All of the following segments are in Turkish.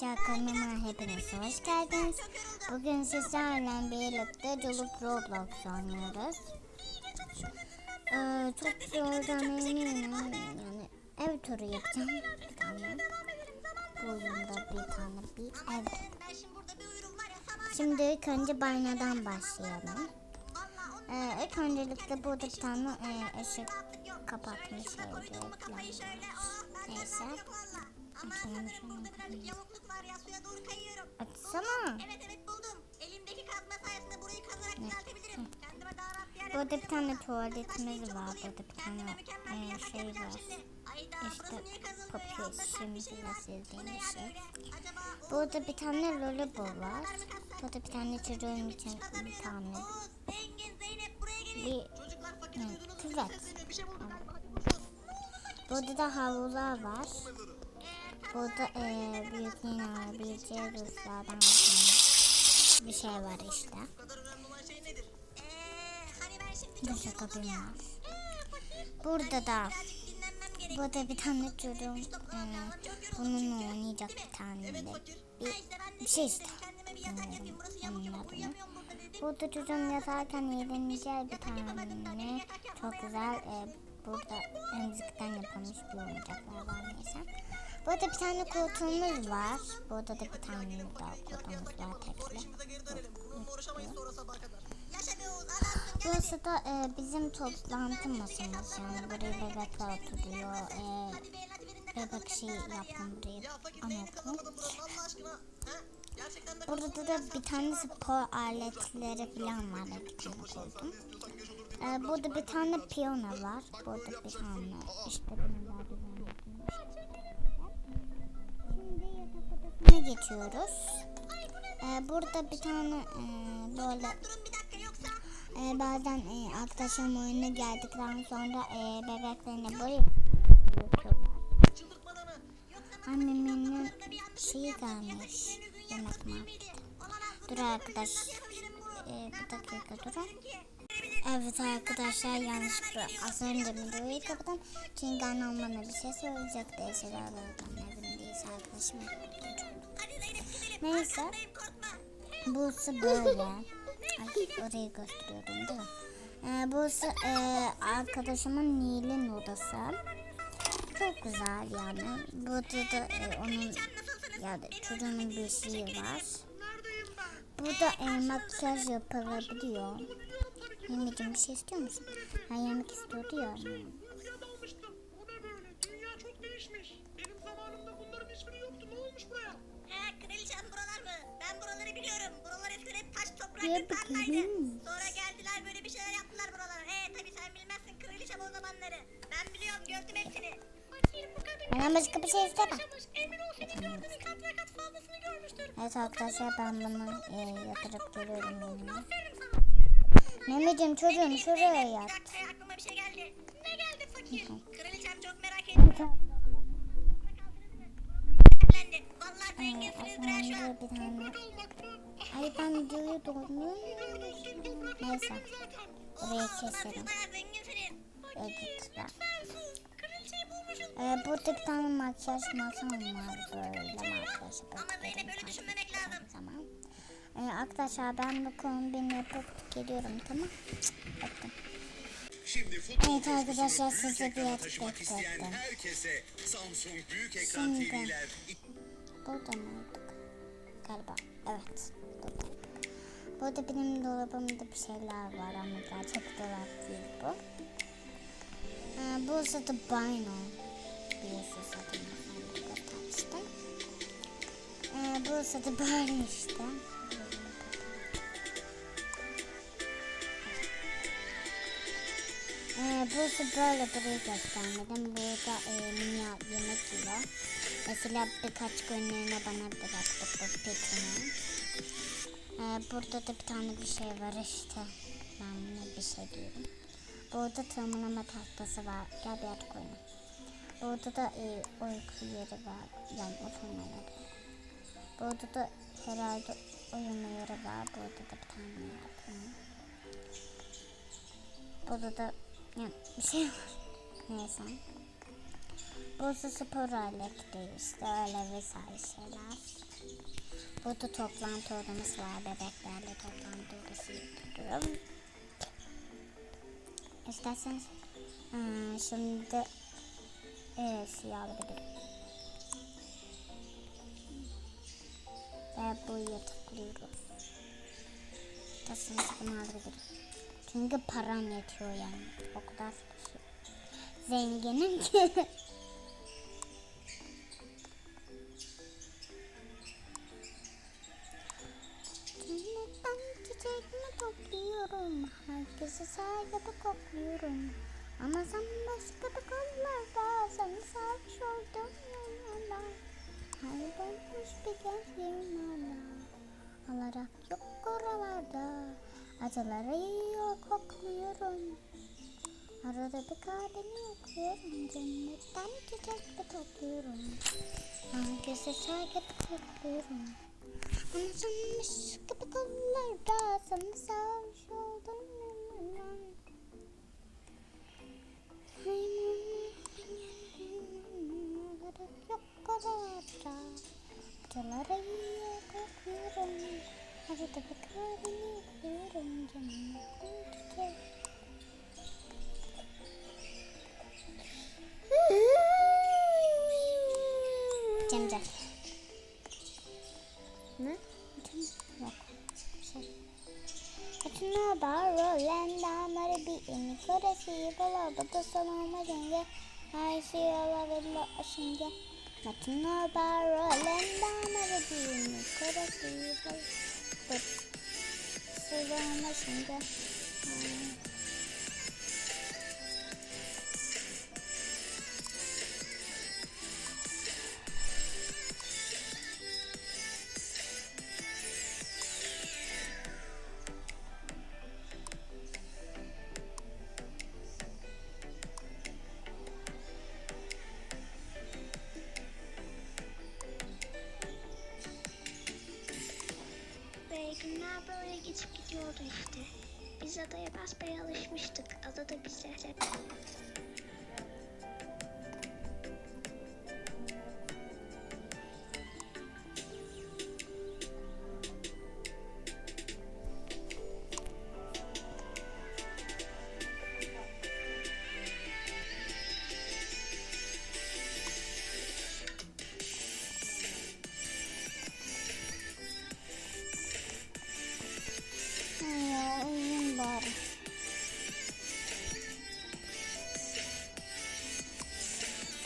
Kanalıma hepiniz hoş geldiniz. Bugün sizlerle birlikte Colup Roblox oynuyoruz. Ee, çok olacağına eminim. Yani ev turu yapacağım bir tane. Bu bir tane bir ev. Şimdi ilk önce banyodan başlayalım. Ee, ilk öncelikle burada bir tane e, ışık kapatmış şeydi. Falan var. Neyse. Açalım şunu. Yamukluk var ya suya doğru kayıyorum. Açsana. Evet evet buldum. Elimdeki kazma sayesinde burayı kazarak düzeltebilirim. Kendime daha rahat bir yer Burada bir tane tuvaletimiz var. Burada bir tane e, şey var. İşte kalk Şimdi bir şey Burada bir tane lollipop var. Burada bir tane çocuğun için bir tane bir Evet. Bir şey. Burada da havlular var. Burada e, büyük büyük Ruslardan bir şey var işte. Bu ya. var. Burada da burada bir tane çocuğum e, bununla oynayacak bir tane de bir, bir şey işte. Uyuyamıyorum burada çocuğun yatarken eğleneceği bir tane çok güzel e, burada emzikten yapılmış bir oyuncaklar var neyse. Burada bir tane koltuğumuz var. Burada da bir tane daha koltuğumuz var tekli. Burası da e, bizim toplantı masamız yani buraya bebekler oturuyor. E, bebek şey yaptım buraya de Burada da bir tane spor aletleri falan var. Bir tane koydum. Ee, burada bir tane piyano var. Burada bir tane işte bunlar düzenledim. Geçiyoruz. Ee, burada bir tane e, böyle bir e, bazen e, arkadaşlarım oyuna geldikten sonra e, mı? Yoksa Annemin şeyi gelmiş. Yemek marketi. Dur arkadaş. Ee, bir dakika durun. Evet arkadaşlar yanlışlıkla az önce videoyu kapattım. Çünkü annem bana bir şey söyleyecekti. Eşyalardan evindeyiz arkadaşım. hadi Zeynep gidelim. Neyse. Burası böyle. Ay, orayı gösteriyorum değil mi? Ee, burası e, arkadaşımın Nil'in odası. Çok güzel yani. Burada da e, onun yani çocuğunun bir şeyi var. Burada e, makyaj yapılabiliyor. Yemeyeceğim bir şey istiyor musun? Ha yemek istiyordu ya. Bir tarlaydı. Sonra geldiler böyle bir şeyler yaptılar buralara. He tabi sen bilmezsin kraliçem o zamanları. Ben biliyorum gördüm hepsini. Fakir bu kadın Benden başka bir şey istemem. Emin ol senin gördüğünün kat ve kat fazlasını görmüştür. Evet arkadaşlar ben bunu e, yatırıp geliyorum yanıma. Mehmetciğim çocuğum şuraya Bir yat. dakika ya, aklıma bir şey geldi. Ne geldi fakir? Kraliçem çok merak ediyor. Vallahi zenginsiniz bre şu an. bir tane. Ay ben dondum. Neyse. Burayı keselim. Bulmuşuz. Ee, burada bir tane makyaj masam var böyle makyaj Ama Zeynep öyle düşünmemek lazım. Tamam. Ee, arkadaşlar ben bu kombini yapıp geliyorum tamam. Öptüm. Şimdi Evet arkadaşlar, büyük bir yer beklettim. herkese Samsung Büyük Ekran. TV'ler Burada mıydık? Galiba. Evet. Burada. Burada benim dolabımda bir şeyler var ama gerçek dolap değil bu. Ee, bu zaten banyo. Biliyorsunuz zaten ben göstermiştim. Ee, bu zaten böyle işte. Ee, burası böyle burayı göstermedim. Burada e, yemek yiyor. Mesela birkaç günlüğüne bana bıraktı bu petini. Ee, burada da bir tane bir şey var işte. Ben buna bir şey diyorum. Burada tırmanma tahtası var. Gel bir artık oyna. Burada da e, uyku yeri var. Yani oturma yeri. Burada da herhalde uyuma yeri var. Burada da bir tane yer. var. Burada da yani bir şey var. Neyse. Burası spor aletleri işte öyle vesaire şeyler. Burada toplantı odamız var. Bebeklerle toplantı odası yapıyorum. İsterseniz hmm, şimdi evet siyah alabilirim. Ve buraya tıklıyorum. İsterseniz bunu alabilirim. Çünkü param yetiyor yani. O kadar zenginim ki. topluyorum? Herkese saygıda kokluyorum. Ama sen başka bir kollarda seni sarmış oldum yanına. Kaybolmuş bir gençliğim hala. Alarak yok oralarda. Acıları yiyor kokluyorum. Arada bir kalbimi okuyorum. Cennetten çiçek mi topluyorum? Herkese saygıda kokluyorum. Ama sanmış gibi kollarda sana sarmış Arada bir kalbini okuyorum cennetten çiçek. Cemcem. Ne? Yok. Şey. It's rolling down the beat and you could have seen the love, but the sun on my finger. I see all of it, lot of finger. Nothing about rolling down işte. Biz adaya basbaya alışmıştık. Ada da bize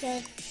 Gel.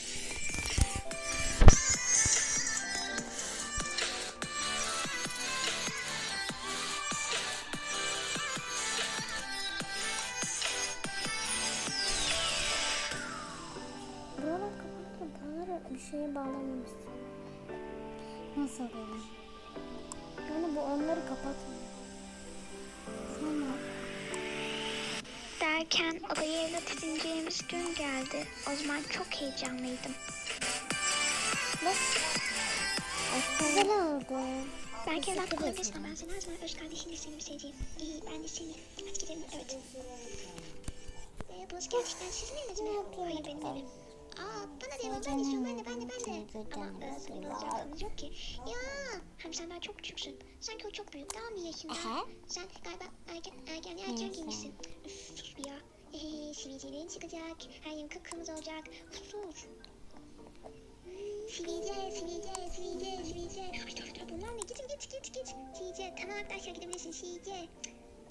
Derken adaya evlat edineceğimiz gün geldi. O zaman çok heyecanlıydım. Ay, güzel oldu. Belki evlat ederim. ama ben seni her zaman öz kardeşinle seni sevdiğim. İyi ben de seni. Hadi gidelim evet. Ee, burası gerçekten sizin eviniz mi? Hayır benim evim. Aa bana da ben de istiyorum ben de ben de ben de. Ama e, kalacak halimiz yok ki. Ya hem sen daha çok küçüksün. Sanki o çok büyük daha mı yaşında? Aha. Sen galiba erken erken erken giymişsin. Üf sus ya. Eee sivilcelerin çıkacak. Her yerin kıpkırmızı olacak. Sus. Sivilce, sivilce, sivilce, sivilce. Ay dur dur bunlar ne? Gidin git git git. Sivilce. Tamam arkadaşlar gidebilirsin. Sivilce.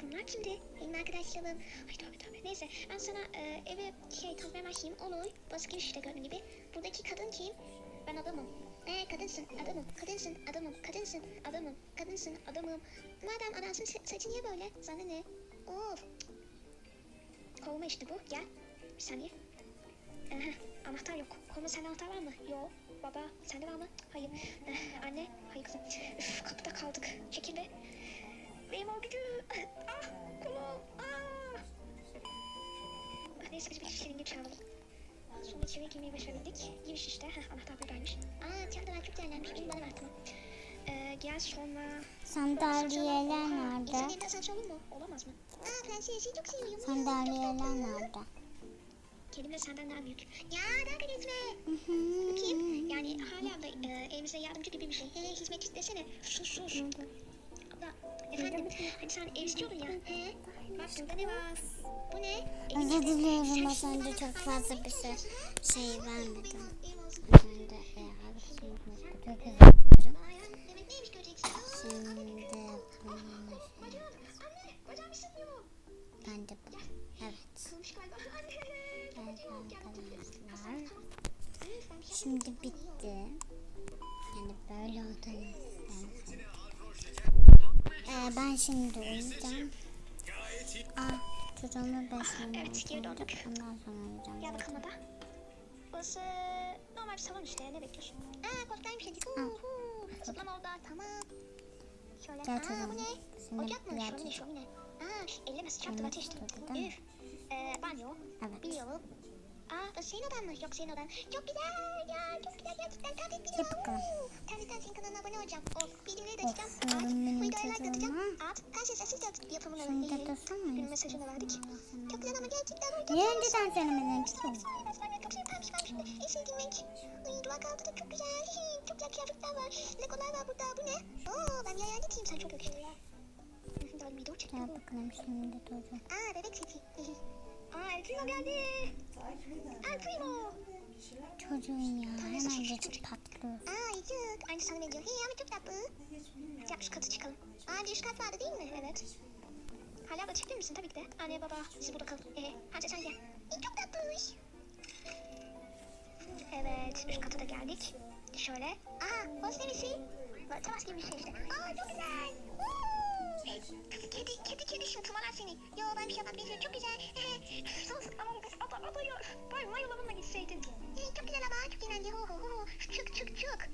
Bunlar kimdi? Benim arkadaşlarım. Ay tövbe tövbe. Neyse ben sana e, eve şey tanıtmaya başlayayım. Olur. Giriş işte gördüğün gibi. Buradaki kadın kim? Ben adamım. Ee kadınsın adamım. Kadınsın adamım. Kadınsın adamım. Kadınsın adamım. Madem adamsın sa- saçın niye böyle? Sana ne? Of. Kovma işte bu. Gel. Bir saniye. Aha, anahtar yok. Kolunda sende anahtar var mı? Yok. Baba sende var mı? Hayır. Eh, anne? Hayır kızım. Üf, kapıda kaldık. Çekil be. O gücü. Ah kolum. Ah. Neyse biz bir kişinin gibi çağıralım. Sonra içeri girmeyi başarabildik. Giriş işte. Heh, anahtar buradaymış. Aa çantalar çok değerlenmiş. Benim bana ver tamam. Ee, gel sonra... Sandalyeler İnsan nerede? elinden saç olur mu? Olamaz mı? Aa prenses çok seviyorum. Sandalyeler nerede? Kedim de senden daha büyük. Ya dalga geçme. Bakayım. Yani hala da e, evimize yardımcı gibi bir şey. He hizmet işte. desene. Sus sus. Efendim hani sen ev istiyordun ya. He. Burada ne var? Bu ne? Özür diliyorum az önce şimdi çok fazla bir şey, şey vermedim. Az önce e, arkadaşımız çok özür dilerim. Şimdi ben de bu. Evet. Şey Şimdi bitti. Yani böyle oldu. Ee, ben şimdi uyuyacağım. Aa, çocuğumu beslemeye Evet, geri döndük. Ondan sonra uyuyacağım. Gel bakalım baba. Burası normal bir salon işte. Ne bekliyorsun? Aa. Huu, huu. Zıplama orada. Tamam. Şöyle. Gel çocuğum. bu ne? Ocak mı? Şömine şömine. Aa elleme tabii, değil mi? Üf. Ee, banyo. Evet. Bir yolu. Aa bu senin odan mı? Yok senin odan. Çok güzel ya. Çok güzel gerçekten. Terlik bir Gel bakalım. Terlikten senin kanalına abone olacağım. O bildirimleri de Of, açacağım. oğlum At. benim Videoya like atacağım. çocuğuma. At. Her şey sessiz yap- yapımını. Şimdi iyi. dursun Gün mu? mesajını verdik. Çok güzel ama gerçekten öyle. Niye önceden söylemedin ki? Çok sevdim ben şimdi. En sevdiğim renk. Ay duvar kaldı da çok güzel. Çok güzel kıyafetler var. Legolar var burada. Bu ne? Oo ben bir hayal edeyim. Sen çok yakıştın ya. Daha video çekiyor. Gel bakalım şimdi çocuğum. Aa bebek seti. Aa El Primo geldi. El Primo. Çocuğum ya hemen geçip patlıyor. Aa yıcık. Aynı sana benziyor. Hey ama çok tatlı. Yap şu katı çıkalım. Aa bir üst kat vardı değil mi? Evet. Hala da çekilir misin? Tabii ki de. Anne baba siz burada kalın. Ee, hadi sen gel. Ee, çok tatlıymış. Evet üst kata da geldik. Şöyle. Aha neresi? Böyle teras gibi bir şey işte. Aa çok güzel. Woo! Kedi, kedi, kedi şıntımalar seni. Yo ben bir şey benziyor. Çok güzel. Sus ama bu ada, adaya bay mayolarımla gitseydin. Ee, çok güzel ama çok eğlenceli. Ho, ho, ho. Çık çık çık.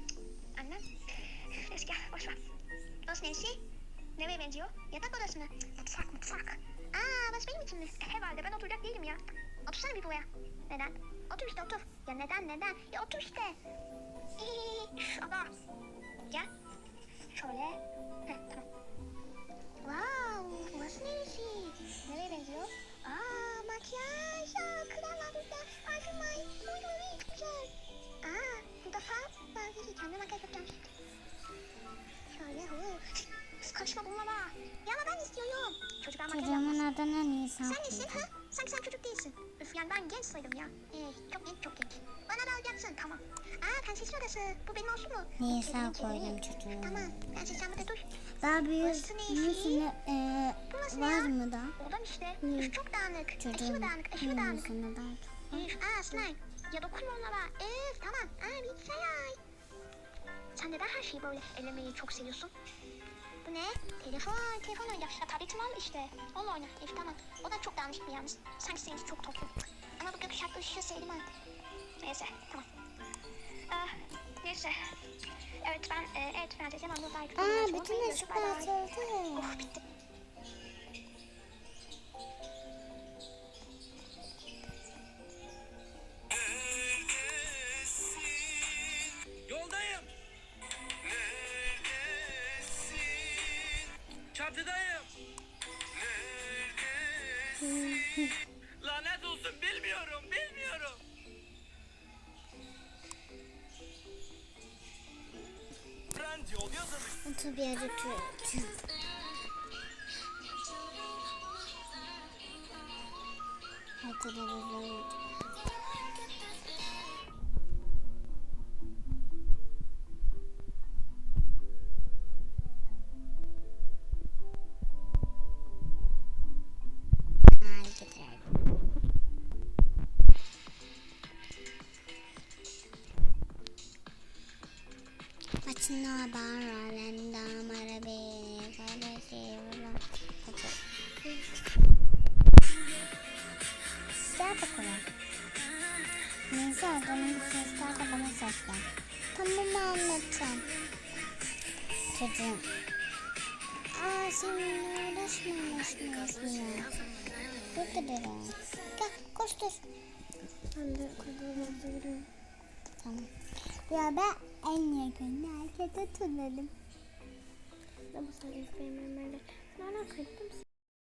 Annem. Neyse gel boş ver. Burası neresi? Nereye benziyor? Yatak odası mı? Mutfak mutfak. Aa burası benim için mi? Herhalde ben oturacak değilim ya. Otursana bir buraya. Neden? Otur işte otur. Ya neden neden? Ya otur işte. Ama. Gel. Şöyle. Heh, tamam. Kendime makyaj yapacağım. Şöyle, hu. Karışma bununla bak. Ya ama ben istiyorum. Çocuk makyaj Çocuğumun yapmaz. adına Nisan Sen nesin ha? Sanki sen çocuk değilsin. Üf yani ben genç sayılırım ya. Ee, çok genç çok genç. Bana da alacaksın tamam. Aa prensesin odası. Bu benim olsun mu? Kedinin, koydum çocuğuma. Tamam. Prenses sen burada dur. Daha büyük ne? büyüsünü e, ne var ya? mı da? Odam işte. Hı. Üf çok dağınık. Çocuğum dağınık. Aşırı dağınık. büyüsünü daha çok. Üf aa slime. Ya dokunma onlara. Üf tamam. Aa bilgisayar. Sen neden her şeyi böyle elemeyi çok seviyorsun? Bu ne? Telefon. Telefon oyuncak. Ya tabletimi al işte. Onunla oyna. Üf tamam. O da çok dağınık bir yalnız. Sanki seninki çok toplu. Ama bu gökkuşaklı ışığı sevdim ha. Neyse tamam. Aa, neyse. Evet ben e, evet ben ama belki Aa bütün ışıklar açıldı. Oh bitti. sobie rytuet. A to dobrze It's not about bakalım. Neyse adamın sesler de bana seslen. Tamam anlatacağım. Çocuğum. Aa seninle uğraşma uğraşma uğraşma. Çok ederim. Gel koştur. Ben de koşuyorum. Tamam. Ya ben en yakın herkese tutalım. Bu sayede benim Nereden kayıttım